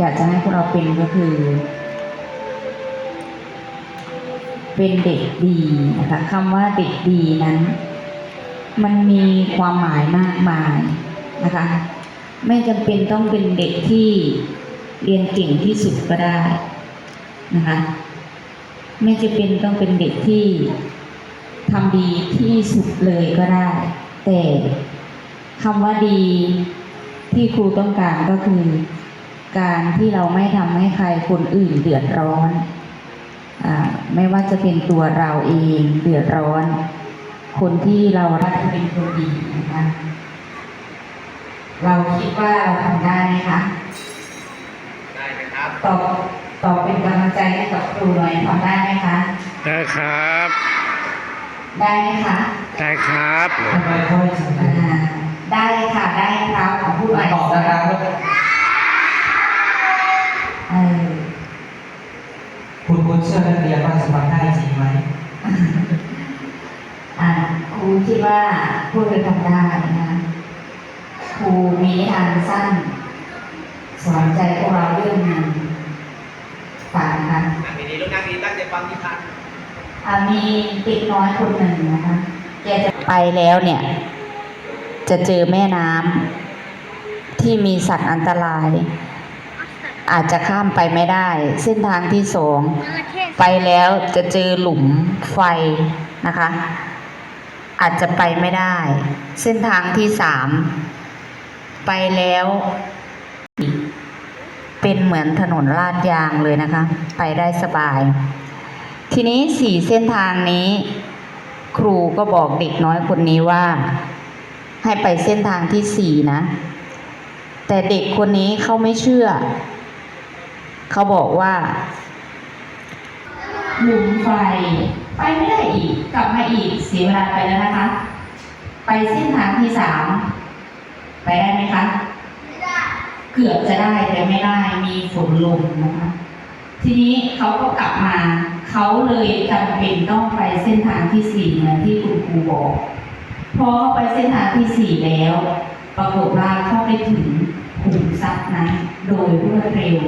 อยากจะให้พวกเราเป็นก็คือ เป็นเด็กดีนะคะคำว่าเด็กดีนั้น มันมีความหมายมากมายนะคะ ไม่จำเป็นต้องเป็นเด็กที่เรียนเก่งที่สุดก็ได้นะคะ ไม่จำเป็นต้องเป็นเด็กที่ทำดีที่สุดเลยก็ได้ แต่คำว่าดีที่ครูต้องการก็คือ การที่เราไม่ทำให้ใครคนอื่นเดือดร้อนอาไม่ว่าจะเป็นตัวเราเองเดือดร้อน คนที่เรารักเป็นคนดีนะคะเราคิดว่าเราทำได้ไหมคะได้ไหมครับตอบตอบเป็นกำลังใจให้กับครูหน่อยทำได้ไหมคะได้ครับ ได้ไหมคะได้ครับทำไมค่อยถึงอ่าได้ค่ะได้ครับของผู้ใหม่ตอบนะครับ เออ คุณคุณเชื่อนักเรียนว่าจะทำได้จริงไหมอ่าครูคิดว่าพวกเราทำได้นะครูมีนิทานสั้น สอนใจพวกเราเรื่องหนึงฟังนะคะนั่งดีๆลูกนั่งดีตั้งใจฟังนิทานอ่ามีเด็กน้อยคนหนึ่งนะคะแกจะไปแล้วเนี่ย จะเจอแม่น้ำที่มีสัตว์อันตราย อาจจะข้ามไปไม่ได้ เส้นทางที่สอง ไปแล้วจะเจอหลุมไฟนะคะ อาจจะไปไม่ได้ เส้นทางที่สามไปแล้ว เป็นเหมือนถนนลาดยางเลยนะคะ ไปได้สบาย ทีนี้สี่เส้นทางนี้ ครูก็บอกเด็กน้อยคนนี้ว่า ให้ไปเส้นทางที่สี่นะ แต่เด็กคนนี้เขาไม่เชื่อ เขาบอกว่า หลุมไฟ ไปไม่ได้อีก กลับมาอีกเสียเวลาไปแล้วนะคะ ไปเส้นทางที่สามไปได้ไหมคะเกือบจะได้แต่ไม่ได้มีฝนลงนะคะ ทีนี้เขาก็กลับมาเขาเลยจำเป็นต้องไปเส้นทางที่สี่เหมือนที่คุณครูบอกพอไปเส้นทางที่สี่แล้ว ปรากฏว่าเข้าไปถึงขุมทรัพย์นั้น โดยรวดเร็ว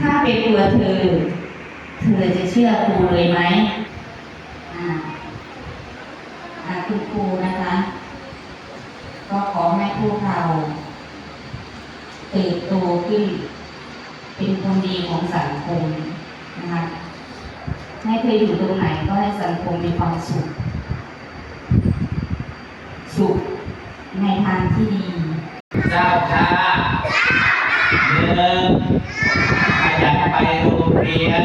ถ้าเป็นตัวเธอ เธอจะเชื่อครูเลยไหมอ่าอ่าคุณครูนะคะ ก็ขอให้พวกเราเติบโตขึ้น เป็นคนดีของสังคมนะคะให้เธออยู่ตรงไหนก็ให้สังคมมีความสุข สุขในทางที่ดี เจ้าค่ะหนึ่งขยันไปโรง เรียน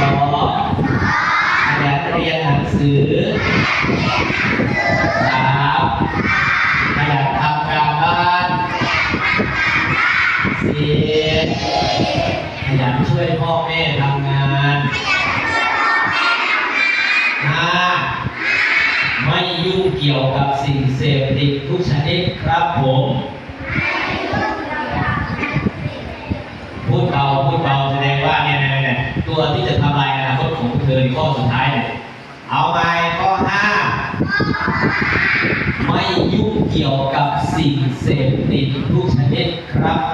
สองขยันเรียนหนังสือสามขยันทำการบ้านสี่ขยันช่วยพ่อแม่ทำงานห้าไม่ยุ่งเกี่ยวกับสิ่งเสพติดทุกชนิดครับผม พูดเบาพูดเบาแสดงว่าเนี่ยเนี่ยตัวที่จะทำลายอนาคตของเธอในข้อสุดท้ายเนี่ยเอาไปข้อห้าไม่ยุ่งเกี่ยวกับสิ่งเสพติดทุกชนิดครับ